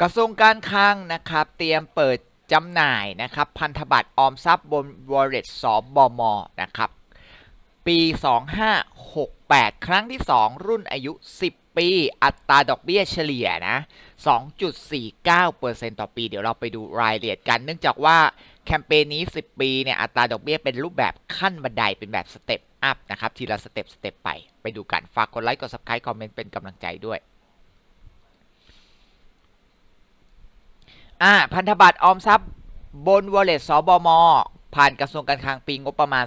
กระทรวงการคลังนะครับเตรียมเปิดจำหน่ายนะครับพันธบัตรออมทรัพย์บน Wallet สบมนะครับปี 2568 ครั้งที่ 2 รุ่นอายุ 10 ปี อัตราดอกเบี้ยเฉลี่ยนะ2.49%ต่อปี เดี๋ยวเราไปดูรายละเอียดกัน เนื่องจากว่าแคมเปญนี้ 10 ปีเนี่ยอัตราดอกเบี้ยเป็นรูปแบบขั้นบันไดเป็นแบบสเต็ปอัพนะครับทีละสเต็ปสเต็ปไป ไปดูกัน ฝากกดไลค์กด subscribe คอมเมนต์เป็นกำลังใจด้วย อ่าพันธบัตรออมทรัพย์บน Wallet สบมผ่านกระทรวงการคลังปีงบประมาณ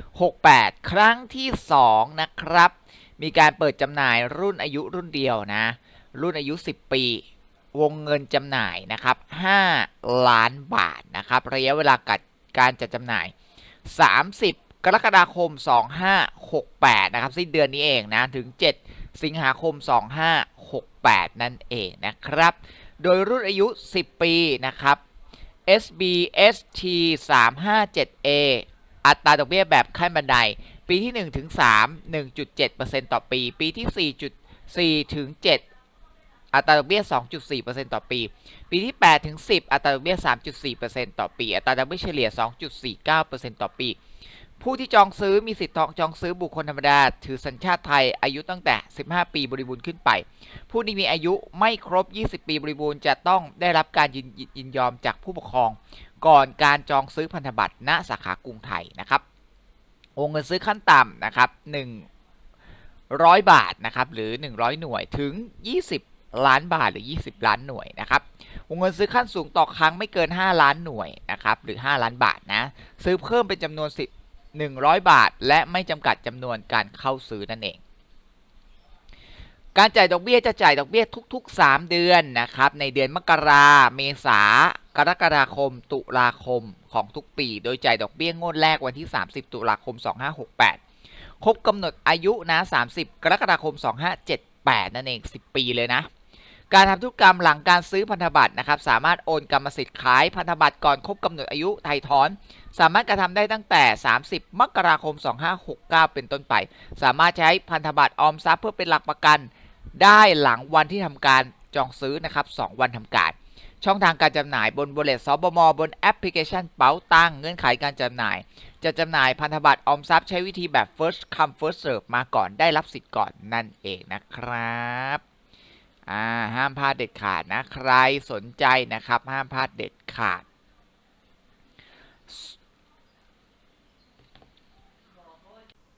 2568 ครั้งที่ 2 นะครับ มีการเปิดจำหน่ายรุ่นอายุรุ่นเดียวนะ รุ่นอายุ 10 ปี วงเงินจำหน่ายนะครับ 5 ล้านบาทนะครับ ระยะเวลาการจัดจำหน่าย 30 กรกฎาคม 2568 นะครับ สิ้นเดือนนี้เองนะ ถึง 7 สิงหาคม 2568 นั่นเองนะครับ โดยรุ่นอายุ 10 ปีนะครับ SBST 357A อัตราดอกเบี้ยแบบขั้นบันได ปีที่1ถึง3 1.7%ต่อปี ปีที่ 4.4ถึง7อัตราดอกเบี้ย 2.4%ต่อปี ปีที่8ถึง10 อัตราดอกเบี้ย 3.4%ต่อปี อัตราดอกเบี้ยเฉลี่ย 2.49%ต่อปี ผู้ที่จองซื้อมีสิทธิ์จองซื้อบุคคลธรรมดา ถือสัญชาติไทยอายุตั้งแต่ 15 ปีบริบูรณ์ขึ้นไป ผู้ที่มีอายุไม่ครบ 20 ปีบริบูรณ์จะต้องได้รับการยินยนยอมจากผู้ปกครอง ก่อนการจองซื้อพันธบัตรณสาขากรุงไทยนะครับวงเงินซื้อขั้นต่ำนะครับ100 บาทนะครับหรือ 100 หน่วยถึง 20 ล้านบาทหรือ 20 ล้านหน่วยนะครับวงเงินซื้อขั้นสูงต่อครั้งไม่เกิน 5 ล้านหน่วยนะครับหรือ 5 ล้านบาทนะซื้อเพิ่มเป็นจำนวน10 100 บาท และไม่จำกัดจำนวนการเข้าซื้อนั่นเอง การจ่ายดอกเบี้ยจะจ่ายดอกเบี้ยทุก ๆ 3 เดือนนะครับในเดือนมกราเมษากรกฎาคม ตุลาคมของทุกปี โดยจ่ายดอกเบี้ยงวดแรกวันที่ 30 ตุลาคม 2568 ครบกำหนดอายุนะ 30 กรกฎาคม 2578 นั่นเอง 10 ปีเลยนะการทำธุรกรรมหลังการซื้อพันธบัตรนะครับ สามารถโอนกรรมสิทธิ์ขายพันธบัตรก่อนครบกำหนดอายุไทยถอน สามารถกระทำได้ตั้งแต่ 30 มกราคม 2569 เป็นต้นไป สามารถใช้พันธบัตรออมทรัพย์เพื่อเป็นหลักประกัน ได้หลังวันที่ทำการจองซื้อนะครับ 2 วันทำการ ช่องทางการจำหน่ายบนบริษัทสบมบนแอปพลิเคชันเป๋าตังเงื่อนไขการจำหน่าย จะจำหน่ายพันธบัตรออมทรัพย์ใช้วิธีแบบ first come first serve มาก่อนได้รับสิทธิ์ก่อนนั่นเองนะครับอ่าห้ามพลาดเด็ดขาดนะ ใครสนใจนะครับ ห้ามพลาดเด็ดขาด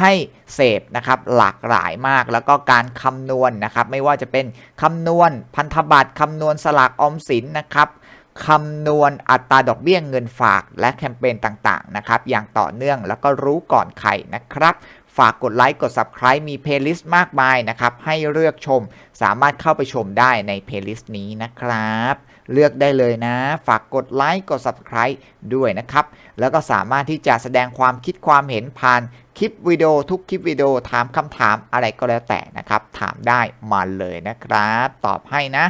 ให้เสพนะครับหลากหลายมากแล้วก็การคำนวณนะครับ ไม่ว่าจะเป็นคำนวณพันธบัตรคำนวณสลากออมสินนะครับคำนวณอัตราดอกเบี้ยเงินฝากและแคมเปญต่างๆนะครับอย่างต่อเนื่องแล้วก็รู้ก่อนใครนะครับ ฝากกดไลค์กด Subscribe มีเพลย์ลิสต์มากมายนะครับ ให้เลือกชมสามารถเข้าไปชมได้ในเพลย์ลิสต์นี้นะครับ เลือกได้เลยนะ ฝากกดไลค์กด Subscribe ด้วยนะครับ แล้วก็สามารถที่จะแสดงความคิดความเห็นผ่านคลิปวิดีโอทุกคลิปวิดีโอถามคำถามอะไรก็แล้วแต่นะครับ ถามได้มาเลยนะครับ ตอบให้นะ